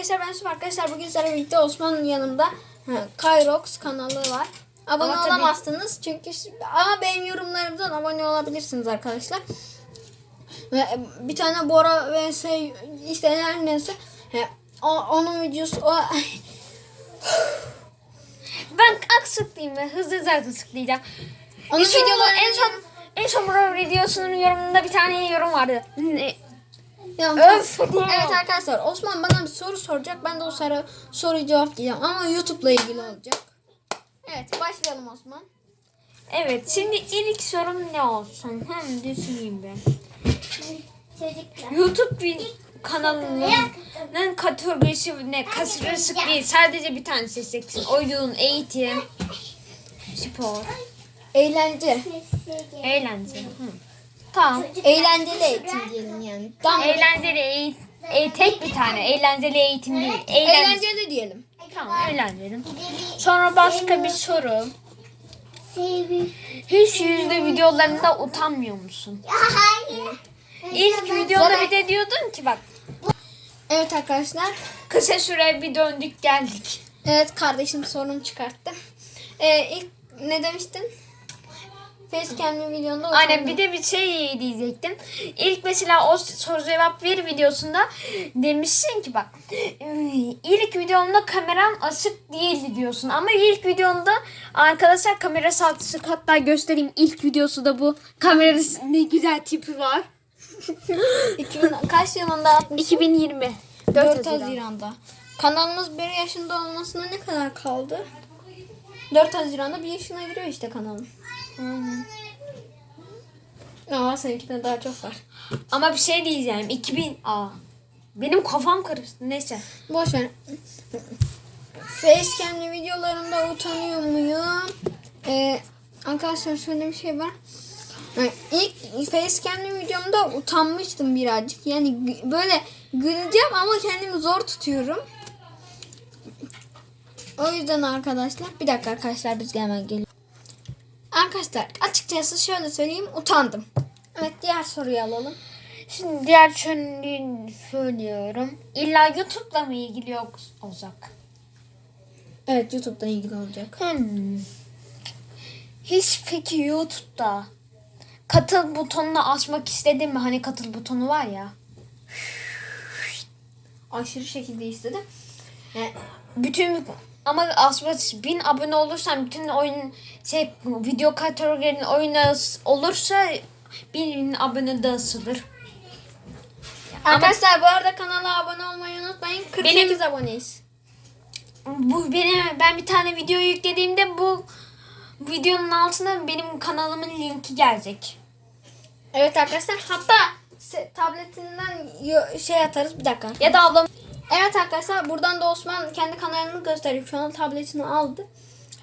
arkadaşlar ben Yusuf arkadaşlar bugün sizlerle birlikte Osman'ın yanımda ha, Kyrox kanalı var. Abone Ama tabii- olamazsınız çünkü ama benim yorumlarımdan abone olabilirsiniz arkadaşlar. Ve e, bir tane Bora ve şey işte her neyse o- onun videosu o Ben aksıklayayım ve hızlı hızlı aksıklayacağım. onun videoları en son en son Bora videosunun yorumunda bir tane yorum vardı. Ya! Evet arkadaşlar Osman bana bir soru soracak. Ben de o soru, soruyu cevaplayacağım ama YouTube'la ilgili olacak. Evet başlayalım Osman. Evet şimdi ilk sorum ne olsun? Hem düşüneyim ben. Çocuklar. YouTube vid- kanalının kategorisi ne? Kasırısık değil. Sadece bir tane seçeceksin. Oyun, eğitim, spor, Eğlence. eğlence. Hı. Tamam. Eğlenceli eğitim diyelim yani. Tam Eğlenceli eğitim. E, tek bir tane. Eğlenceli eğitim değil. Eğlenceli. eğlenceli diyelim. Tamam eğlenceli. Sonra başka bir soru. Hiç yüzde videolarında utanmıyor musun? Hayır. İlk videoda bir de diyordun ki bak Evet arkadaşlar. kısa süre bir döndük geldik. Evet kardeşim sorun çıkarttı. Ee, ilk ne demiştin? Facecam'li videonda Aynen bir de bir şey diyecektim. İlk mesela o soru cevap ver videosunda demişsin ki bak ilk videomda kameram açık değildi diyorsun. Ama ilk videomda arkadaşlar kamerası açık hatta göstereyim ilk videosu da bu. Kamerası ne güzel tipi var. 2000, kaç yılında atmış? 2020. 4, 4 Haziran. Haziran'da. Kanalımız 1 yaşında olmasına ne kadar kaldı? 4 Haziran'da 1 yaşına giriyor işte kanalım. Aynen. Ama seninkinde daha çok var. Ama bir şey diyeceğim. 2000 aa. Benim kafam karıştı. Neyse. Boş ver. Facecam'li videolarımda utanıyor muyum? Ee, arkadaşlar şöyle bir şey var. Yani ilk facecam'li videomda utanmıştım birazcık. Yani böyle güleceğim ama kendimi zor tutuyorum. O yüzden arkadaşlar bir dakika arkadaşlar biz hemen geliyoruz. Arkadaşlar açıkçası şöyle söyleyeyim utandım. Evet diğer soruyu alalım. Şimdi diğer çönlüğünü söylüyorum. İlla YouTube'la mı ilgili yok olacak? Evet YouTube'da ilgili olacak. Hmm. Hiç peki YouTube'da katıl butonunu açmak istedin mi? Hani katıl butonu var ya. Aşırı şekilde istedim. Yani Bütün ama açmak bin abone olursan bütün oyun şey video kategorinin oyunu olursa bin abone de asılır. Arkadaşlar bu arada kanala abone olmayı unutmayın. 48 aboneyiz. Bu benim ben bir tane video yüklediğimde bu videonun altına benim kanalımın linki gelecek. Evet arkadaşlar hatta se- tabletinden yo- şey atarız bir dakika. Ya da ablam Evet arkadaşlar buradan da Osman kendi kanalını göstereyim. Şu an tabletini aldı.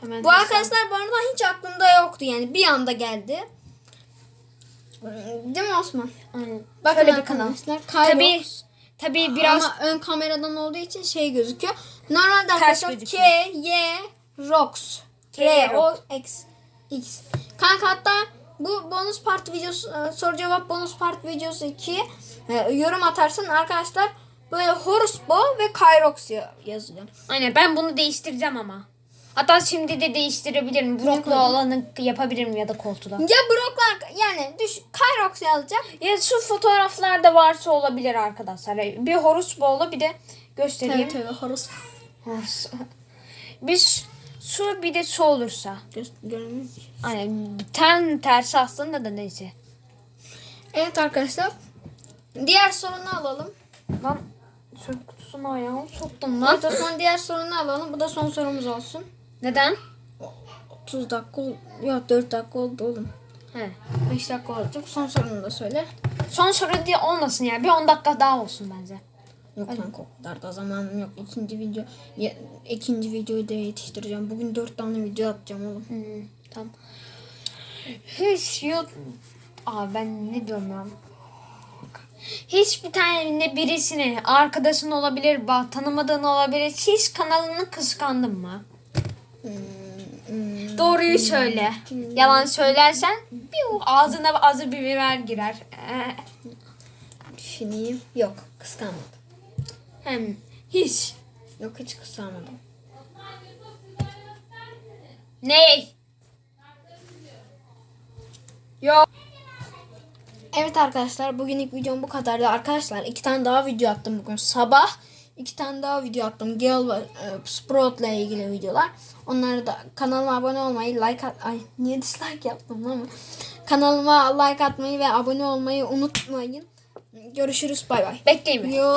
Hemen Bu arkadaşlar arada hiç aklımda yoktu yani bir anda geldi. Değil mi Osman? Aynen. Bakın Şöyle arkadaşlar. Tabii Kyrox. tabii biraz Ama ön kameradan olduğu için şey gözüküyor. Normalde arkadaşlar K. Y, ROX. K, R, O, X. X. Kanka hatta bu bonus part videosu, e, soru cevap bonus part videosu 2 yorum atarsın arkadaşlar böyle Horusbo ve Kyrox ya- yazıyor. aynen ben bunu değiştireceğim ama. Hatta şimdi de değiştirebilirim. Koydun? olanı yapabilirim ya da koltuğda. Ya Broklar yani düş Kyrox yazacak. Ya şu fotoğraflarda varsa olabilir arkadaşlar. Bir Horus Bowl'u bir de göstereyim. Tabii tabii Horus. Horus. Bir şu bir de şu olursa. Görünmüyor. Aynen ten tersi aslında da neyse. Evet arkadaşlar. Diğer sorunu alalım. Lan şu kutusuna ayağımı soktum lan. Evet Osman diğer sorunu alalım. Bu da son sorumuz olsun. Neden? 30 dakika oldu. Yok 4 dakika oldu oğlum. He. 5 dakika olacak. Son sorunu da söyle. Son soru diye olmasın yani. Bir 10 dakika daha olsun bence. Yok kanka o kadar da zamanım yok. İkinci video ya, ikinci videoyu da yetiştireceğim. Bugün 4 tane video atacağım oğlum. Hmm, tamam. Hiç yok. Aa ben ne diyorum ya? Hiçbir tane birisini arkadaşın olabilir, tanımadığın olabilir. Hiç kanalını kıskandın mı? Hmm, Doğruyu söyle. Yalan söylersen bir ağzına azı bir biber girer. Ee, Düşüneyim. Yok kıskanmadım. Hem Hiç. Yok hiç kısamadım. Ney? Yok. Evet arkadaşlar bugünlük videom bu kadardı. Arkadaşlar iki tane daha video attım bugün sabah. iki tane daha video attım. Ve e, Sprout'la ilgili videolar. Onları da kanalıma abone olmayı, like at... Ay niye dislike yaptım ama. Kanalıma like atmayı ve abone olmayı unutmayın. Görüşürüz bay bay. Bekleyin. Yo.